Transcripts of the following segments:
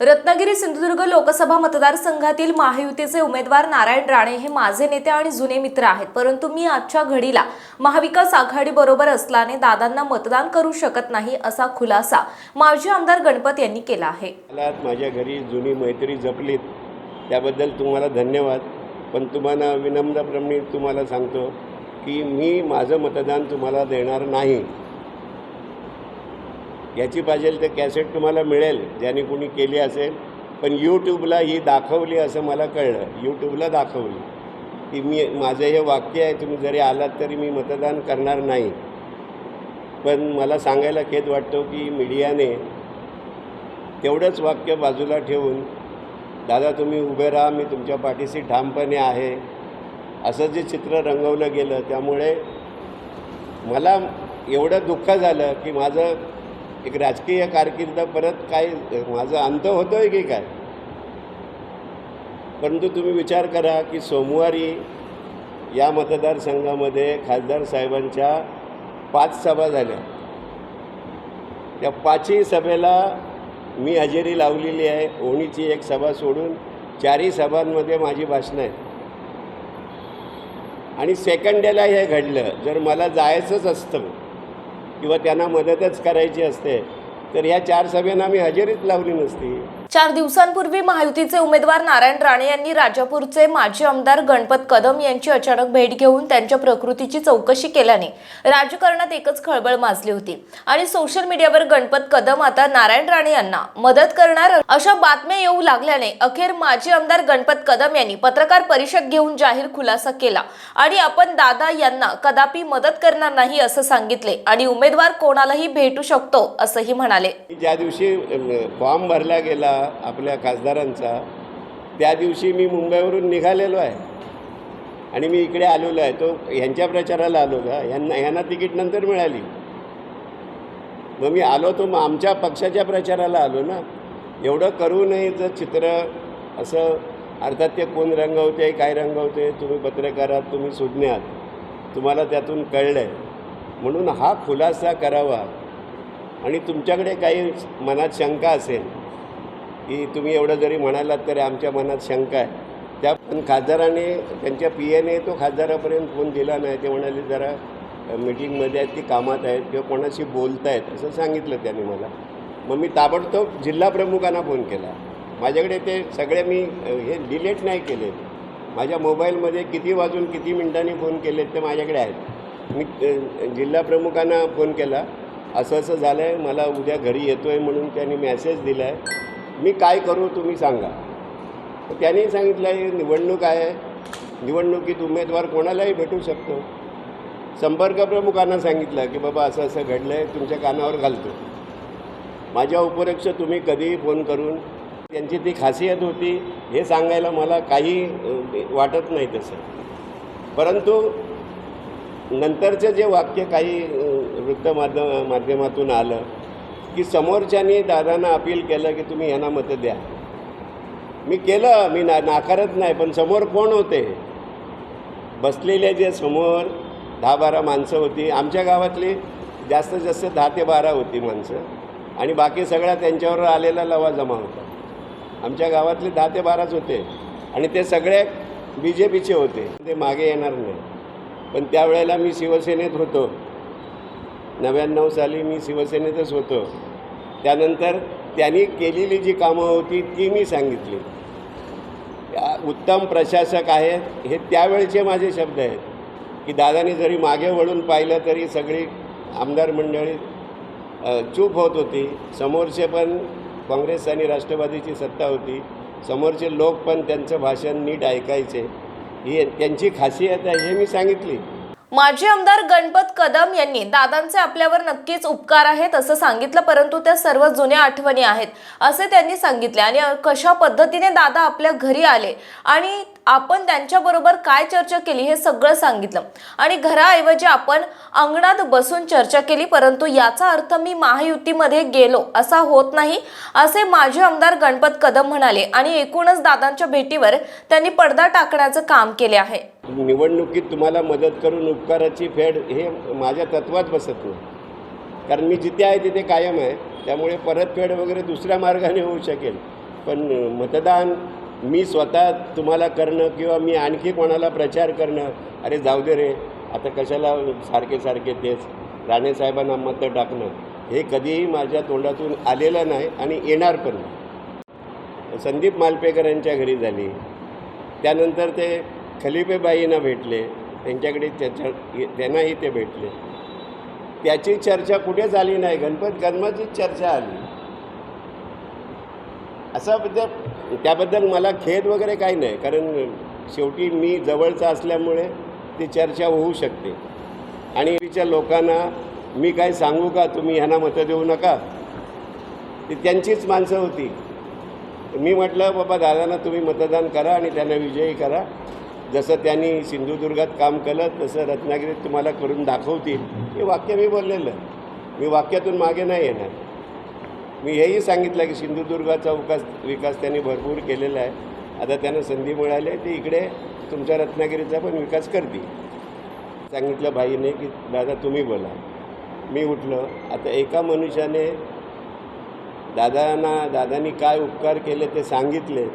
रत्नागिरी सिंधुदुर्ग लोकसभा मतदारसंघातील महायुतीचे उमेदवार नारायण राणे हे माझे नेते आणि जुने मित्र आहेत. परंतु मी आजच्या घडीला महाविकास आघाडी बरोबर असल्याने दादांना मतदान करू शकत नाही असा खुलासा माजी आमदार गणपत यांनी केला आहे. माझ्या घरी जुनी मैत्री जपलीत. त्याबद्दल तुम्हाला धन्यवाद. पण तुम्हाला विनम्रप्रमाणे तुम्हाला सांगतो की मी माझं मतदान तुम्हाला देणार नाही. याची पाहिजेल तर कॅसेट तुम्हाला मिळेल ज्याने कोणी केली असेल. पण यूट्यूबला ही दाखवली असं मला कळलं. यूट्यूबला दाखवली. की मी माझं हे वाक्य आहे तुम्ही जरी आलात तरी मी मतदान करणार नाही. पण मला सांगायला खेद वाटतो की मीडियाने तेवढंच वाक्य बाजूला ठेवून दादा तुम्ही उभे राहा मी तुमच्या पाठीशी ठामपणे आहे. असं जे चित्र रंगवलं गेलं त्यामुळे मला एवढं दुःख झालं की माझं एक राजकीय कारकीर्द परत काय माझा अंत होतो आहे की काय? परंतु तुम्ही विचार करा की सोमवारी या मतदारसंघामध्ये खासदार साहेबांच्या पाच सभा झाल्या. त्या पाचही सभेला मी हजेरी लावलेली आहे. ओणीची एक सभा सोडून चारही सभांमध्ये माझी भाषणं आहेत. आणि सेकंड डेला हे घडलं. जर मला जायचंच असतं किंवा त्यांना मदतच करायची असते तर या चार सभेना मी हजेरीच लावली नसती. चार दिवसांपूर्वी महायुतीचे उमेदवार नारायण राणे यांनी राजापूरचे माजी आमदार गणपत कदम यांची अचानक भेट घेऊन त्यांच्या प्रकृतीची चौकशी केल्याने राजकारणात एकच खळबळ माजली होती. आणि सोशल मीडियावर गणपत कदम आता नारायण राणे यांना मदत करणार अशा बातम्या येऊ लागल्याने अखेर माजी आमदार गणपत कदम यांनी पत्रकार परिषद घेऊन जाहीर खुलासा केला. आणि आपण दादा यांना कदापि मदत करणार नाही असं सांगितले. आणि उमेदवार कोणालाही भेटू शकतो असंही म्हणाले. ज्या दिवशी फॉर्म भरला गेला आपल्या खासदारांचा त्या दिवशी मी मुंबईवरून निघालेलो आहे. आणि मी इकडे आलेलो आहे. तो ह्यांच्या प्रचाराला आलो का? ह्यांना ह्यांना तिकीट नंतर मिळाली. मग मी आलो तो मग आमच्या पक्षाच्या प्रचाराला आलो ना. एवढं करूनही जर चित्र असं अर्थात ते कोण रंगवते काय रंगवते तुम्ही पत्रकार आहात तुम्ही सुज्ञात तुम्हाला त्यातून कळलं आहे म्हणून हा खुलासा करावा. आणि तुमच्याकडे काही मनात शंका असेल की तुम्ही एवढं जरी म्हणालात तरी आमच्या मनात शंका आहे. त्या पण खासदाराने त्यांच्या पी एने तो खासदारापर्यंत फोन दिला नाही. ते म्हणाले जरा मिटिंगमध्ये आहेत ती कामात आहेत किंवा कोणाशी बोलत आहेत असं सांगितलं त्यांनी मला. मग मी ताबडतोब जिल्हा प्रमुखांना फोन केला. माझ्याकडे ते सगळे मी हे डिलीट नाही केले. माझ्या मोबाईलमध्ये किती वाजून किती मिनिटांनी फोन केले ते माझ्याकडे आहेत. मी जिल्हा प्रमुखांना फोन केला. असं असं झालं आहे मला उद्या घरी येतो आहे म्हणून त्यांनी मेसेज दिला आहे मी काय करू तुम्ही सांगा. तर त्यांनी सांगितलं आहे निवडणूक आहे. निवडणुकीत उमेदवार कोणालाही भेटू शकतो. संपर्क प्रमुखांना सांगितलं की बाबा असं असं घडलं आहे तुमच्या कानावर घालतो. माझ्या उपरक्ष तुम्ही कधीही फोन करून त्यांची ती खासियत होती हे सांगायला मला काही वाटत नाही तसं. परंतु नंतरचं जे वाक्य काही वृत्तमाध्य वृत्तमाध्यम माध्यमातून आलं की समोरच्यानी दादांना अपील केलं की तुम्ही यांना मतं द्या. मी केलं मी ना नाकारत नाही पण समोर कोण होते? बसलेले जे समोर दहा बारा माणसं होती आमच्या गावातली जास्तीत जास्त दहा ते बारा होती माणसं. आणि बाकी सगळ्या त्यांच्यावर आलेला लवा जमा होता. आमच्या गावातले दहा ते बाराच होते. आणि ते सगळे बी जे पीचे होते. ते मागे येणार नाही. पण त्यावेळेला मी शिवसेनेत होतो. नव्याण्णव साली मी शिवसेनेतच होतो. त्यानंतर त्यांनी केलेली जी कामं होती ती मी सांगितली. उत्तम प्रशासक आहेत हे त्यावेळचे माझे शब्द आहेत. की दादानी जरी मागे वळून पाहिलं तरी सगळी आमदार मंडळी चूप होत होती. समोरचे पण काँग्रेस आणि राष्ट्रवादीची सत्ता होती. समोरचे लोक पण त्यांचं भाषण नीट ऐकायचे. ही त्यांची खासियत आहे हे मी सांगितली. माजी आमदार गणपत कदम यांनी दादांचे आपल्यावर नक्कीच उपकार आहेत असं सांगितलं परंतु त्या सर्व जुन्या आठवणी आहेत असे त्यांनी सांगितले. आणि कशा पद्धतीने दादा आपल्या घरी आले आणि आपण त्यांच्याबरोबर काय चर्चा केली हे सगळं सांगितलं. आणि घराऐवजी आपण अंगणात बसून चर्चा केली परंतु याचा अर्थ मी महायुतीमध्ये गेलो असा होत नाही असे माजी आमदार गणपत कदम म्हणाले. आणि एकूणच दादांच्या भेटीवर त्यांनी पडदा टाकण्याचं काम केले आहे. निवडणुकीत तुम्हाला मदत करून उपकाराची फेड हे माझ्या तत्वात बसत नाही. कारण मी जिथे आहे तिथे कायम आहे. त्यामुळे परतफेड वगैरे दुसऱ्या मार्गाने होऊ शकेल. पण मतदान मी स्वतः तुम्हाला करणं किंवा मी आणखी कोणाला प्रचार करणं अरे जाऊ दे रे आता कशाला सारखे सारखे तेच राणेसाहेबांना मतं टाकणं हे कधीही माझ्या तोंडातून आलेलं नाही आणि येणार पण नाही. संदीप मालपेकरांच्या घरी झाली. त्यानंतर ते खलिफेबाईंना भेटले त्यांच्याकडे चर्चा त्यांनाही ते भेटले. त्याची चर्चा कुठे झाली नाही गणपत गणमाचीच चर्चा आली. असं त्याबद्दल मला खेद वगैरे काही नाही कारण शेवटी मी जवळचा असल्यामुळे ती चर्चा होऊ शकते. आणि तिच्या लोकांना मी काय सांगू का? तुम्ही ह्यांना मतं देऊ नका? ती त्यांचीच माणसं होती. मी म्हटलं बाबा दादांना तुम्ही मतदान करा आणि त्यांना विजयी करा. जसं त्यांनी सिंधुदुर्गात काम केलं तसं रत्नागिरीत तुम्हाला करून दाखवतील. हे वाक्य मी बोललेलं. मी वाक्यातून मागे नाही येणार. मी हेही सांगितलं की सिंधुदुर्गाचा विकास विकास त्यांनी भरपूर केलेला आहे. आता त्यांना संधी मिळाली आहे ते इकडे तुमच्या रत्नागिरीचा पण विकास करतील. सांगितलं भाईने की दादा तुम्ही बोला. मी उठलो. आता एका मनुष्याने दादांना दादांनी काय उपकार केले ते सांगितले.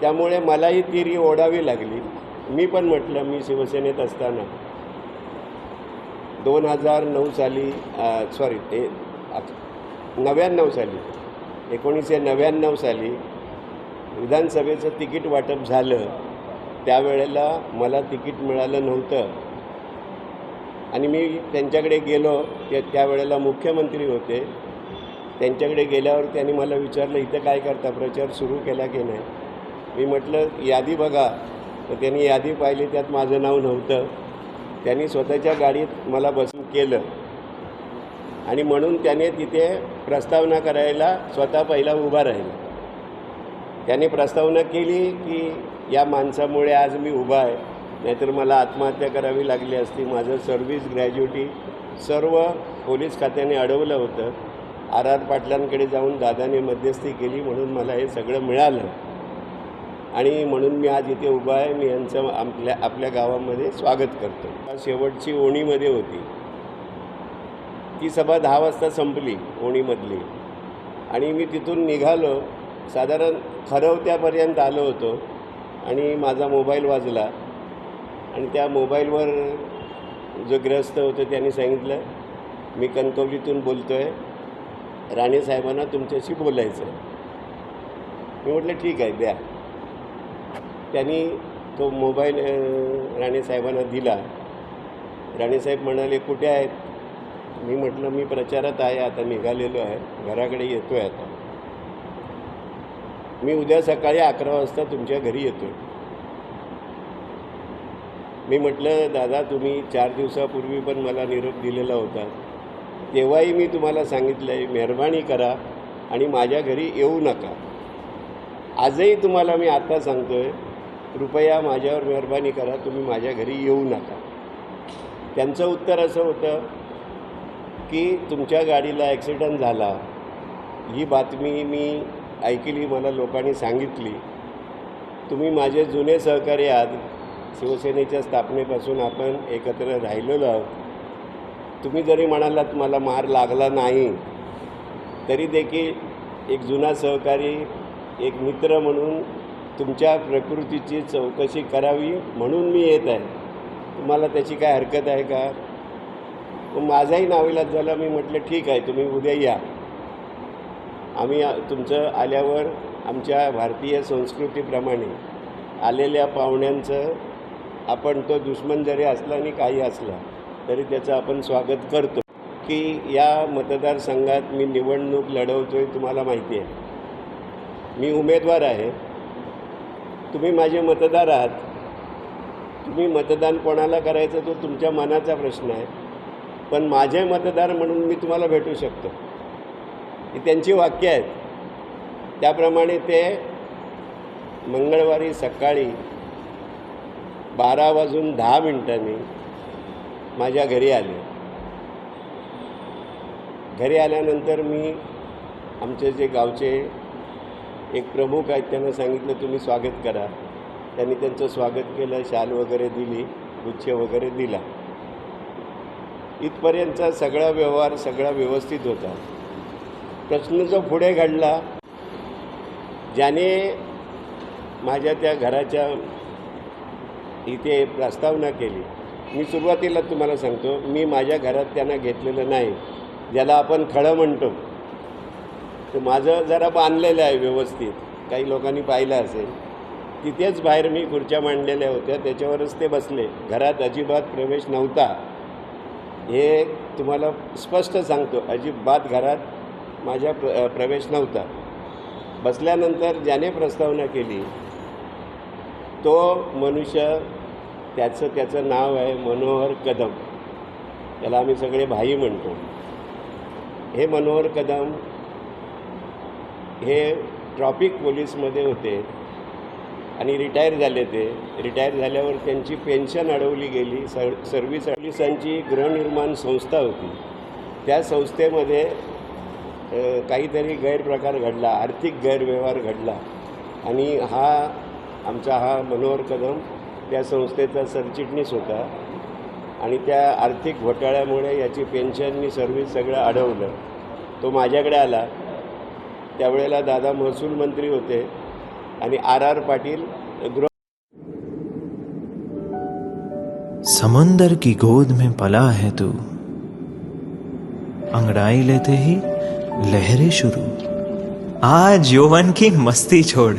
त्यामुळे मलाही तिरी ओढावी लागली. मी पण म्हटलं मी शिवसेनेत असताना दोन हजार नऊ साली सॉरी ते नव्याण्णव साली एकोणीसशे नव्याण्णव साली विधानसभेचं तिकीट वाटप झालं. त्यावेळेला मला तिकीट मिळालं नव्हतं. आणि मी त्यांच्याकडे गेलो ते त्यावेळेला मुख्यमंत्री होते. त्यांच्याकडे गेल्यावर त्यांनी मला विचारलं इथं काय करता? प्रचार सुरू केला की नाही? मी म्हटलं यादी बघा. तर त्यांनी यादी पाहिली त्यात माझं नाव नव्हतं. त्यांनी स्वतःच्या गाडीत मला बसून केलं. आणि म्हणून त्याने तिथे प्रस्तावना करायला स्वतः पहिला उभा राहिला. त्याने प्रस्तावना केली की या माणसामुळे आज मी उभा आहे. नाहीतर मला आत्महत्या करावी लागली असती. माझं सर्व्हिस ग्रॅज्युटी सर्व पोलीस खात्याने अडवलं होतं. आर आर पाटलांकडे जाऊन दादाने मध्यस्थी केली म्हणून मला हे सगळं मिळालं. आणि म्हणून मी आज इथे उभा आहे. मी यांचं आपल्या आपल्या गावामध्ये स्वागत करतो. शेवटची ओणीमध्ये होती. ती सभा दहा वाजता संपली ओणीमधली आणि मी तिथून निघालो. साधारण खरवत्यापर्यंत आलो होतो. आणि माझा मोबाईल वाजला. आणि त्या मोबाईलवर जो ग्रस्त होतं त्यांनी सांगितलं मी कणकवलीतून बोलतो आहे राणेसाहेबांना तुमच्याशी बोलायचं आहे मी म्हटलं ठीक आहे द्या. त्यांनी तो मोबाईल राणे राणेसाहेबांना दिला. राणेसाहेब म्हणाले कुठे आहेत? मी म्हटलं मी प्रचारात आहे आता निघालेलो आहे. घराकडे येतो आहे आता. मी उद्या सकाळी अकरा वाजता तुमच्या घरी येतो मी म्हटलं दादा तुम्ही चार दिवसापूर्वी पण मला निरोप दिलेला होता. तेव्हाही मी तुम्हाला सांगितलं आहे मेहरबानी करा आणि माझ्या घरी येऊ नका. आजही तुम्हाला मी आत्ता सांगतो आहे कृपया माझ्यावर मेहरबानी करा तुम्ही माझ्या घरी येऊ नका. त्यांचं उत्तर असं होतं की तुमच्या गाडीला ॲक्सिडंट झाला ही बातमी मी ऐकली मला लोकांनी सांगितली. तुम्ही माझे जुने सहकारी आहात शिवसेनेच्या स्थापनेपासून आपण एकत्र राहिलेलो आहोत. तुम्ही जरी म्हणालात मला मार लागला नाही तरी देखील एक जुना सहकारी एक मित्र म्हणून तुमच्या प्रकृतीची चौकशी करावी म्हणून मी येत आहे. तुम्हाला त्याची काय हरकत आहे का? मग माझाही नाविलाज झाला मी म्हटलं ठीक आहे तुम्ही उद्या या. आम्ही तुमचं आल्यावर आमच्या भारतीय संस्कृतीप्रमाणे आलेल्या पाहुण्यांचं आपण तो दुश्मन जरी असला आणि काही असला तरी त्याचं आपण स्वागत करतो. की या मतदारसंघात मी निवडणूक लढवतो आहे तुम्हाला माहिती आहे. मी उमेदवार आहे. तुम्ही माझे मतदार आहात. तुम्ही मतदान कोणाला करायचं तो तुमच्या मनाचा प्रश्न आहे. पण माझे मतदार म्हणून मी तुम्हाला भेटू शकतो. ही त्यांची वाक्य आहेत. त्याप्रमाणे ते मंगळवारी सकाळी बारा वाजून दहा मिनटांनी माझ्या घरी आले. घरी आल्यानंतर मी आमचे जे गावचे एक प्रमुख आहेत त्यांना सांगितलं तुम्ही स्वागत करा. त्यांनी त्यांचं स्वागत केलं शाल वगैरे दिली गुच्छ वगैरे दिला. इथपर्यंतचा सगळा व्यवहार सगळा व्यवस्थित होता. प्रश्न जो पुढे घडला ज्याने माझ्या त्या घराच्या इथे प्रस्तावना केली. मी सुरुवातीला तुम्हाला सांगतो मी माझ्या घरात त्यांना घेतलेलं नाही ज्याला आपण खळं म्हणतो. तर माझं जरा बांधलेलं आहे व्यवस्थित काही लोकांनी पाहिलं असेल. तिथेच बाहेर मी खुर्च्या मांडलेल्या होत्या त्याच्यावरच ते बसले. घरात अजिबात प्रवेश नव्हता. हे तुम्हाला स्पष्ट सांगतो. अजिबात घरात माझ्या प्र प्रवेश नव्हता. बसल्यानंतर ज्याने प्रस्तावना केली तो मनुष्य त्याचं त्याचं नाव आहे मनोहर कदम. त्याला आम्ही सगळे भाई म्हणतो. हे मनोहर कदम हे ट्रॉफिक पोलीसमध्ये होते. आणि रिटायर झाले ते. रिटायर झाल्यावर त्यांची पेन्शन अडवली गेली. सर सर्व्हिस पोलिसांची गृहनिर्माण संस्था होती. त्या संस्थेमध्ये काहीतरी गैरप्रकार घडला आर्थिक गैरव्यवहार घडला. आणि हा आमचा हा मनोहर कदम त्या संस्थेचा सरचिटणीस होता. आणि त्या आर्थिक घोटाळ्यामुळे याची पेन्शननी सर्व्हिस सगळं अडवलं. तो माझ्याकडे आला. त्यावेळेला दादा महसूल मंत्री होते. आर आर पाटील समंदर की गोद में पला है तू। अंगड़ाई लेते ही लहरें शुरू। आज यौवन की मस्ती छोड़।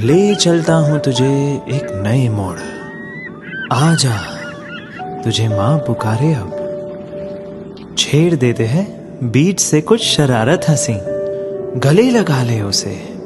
ले चलता हूँ तुझे एक नए मोड़। आ जा तुझे माँ पुकारे अब। छेड़ देते हैं बीच से कुछ शरारत हँसी। गले लगा ले उसे।